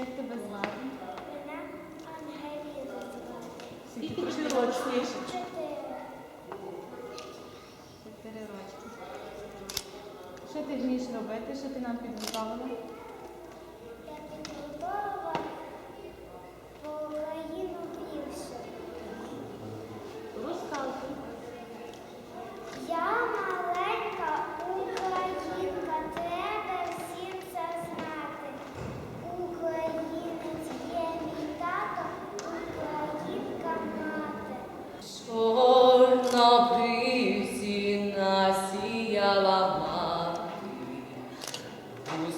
Як тебе звати? Мене Ангеліна звати. Скільки ти років? Чотири. Чотири рочки. Що ти вмієш робити? Що ти нам підготувала?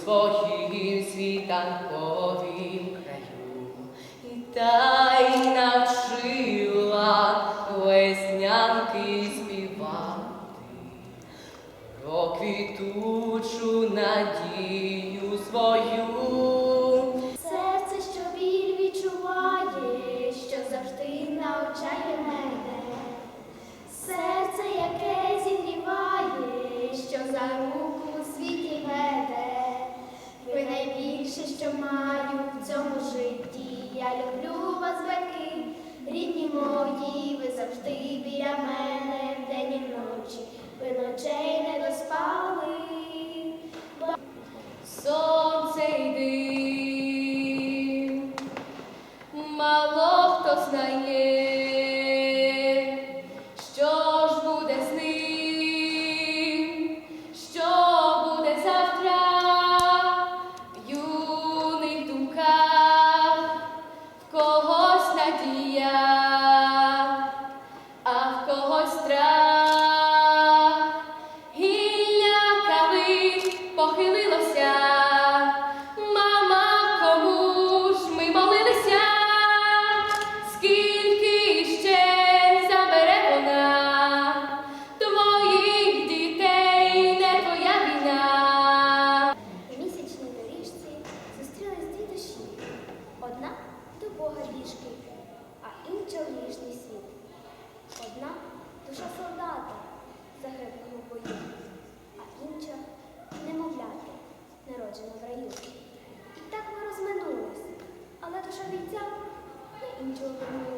Своїм світанковім краю, і та й що маю в цьому житті. Я люблю вас, батьки, рідні мої, ви завжди біля мене вдень і вночі. Ви ночей не доспали. Сонце йди, мало хто знає, надія, а в когось страх. Гілля калин похилилося, народжена в раю. І так ми розминулись, але душа бійця не іншого вернулась.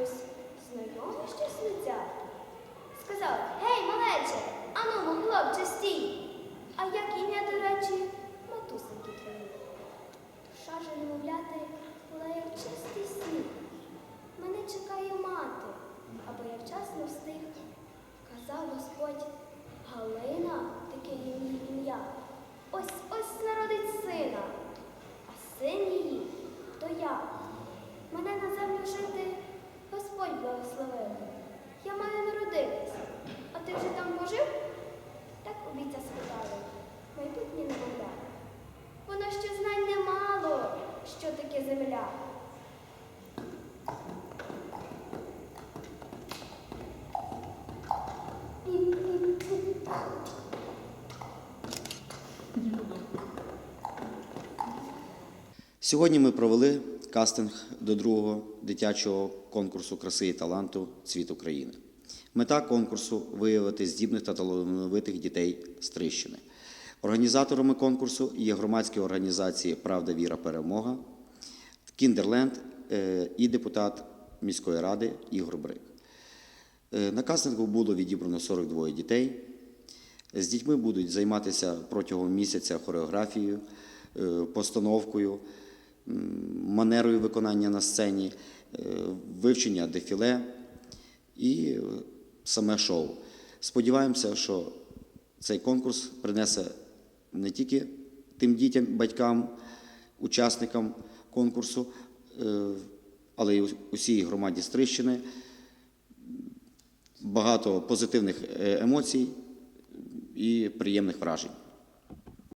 Сьогодні ми провели кастинг до другого дитячого конкурсу краси і таланту Цвіт України. Мета конкурсу виявити здібних та талановитих дітей з Трищини. Організаторами конкурсу є громадські організації Правда, Віра, Перемога, Кіндерленд е, і депутат міської ради Ігор Брик. Е, На кастингу було відібрано 42 дітей. З дітьми будуть займатися протягом місяця хореографією, е, постановкою, манерою виконання на сцені, е, вивчення дефіле і саме шоу. Сподіваємося, що цей конкурс принесе не тільки тим дітям, батькам, учасникам конкурсу, е, але й усій громаді Стрищини багато позитивних е, емоцій і приємних вражень.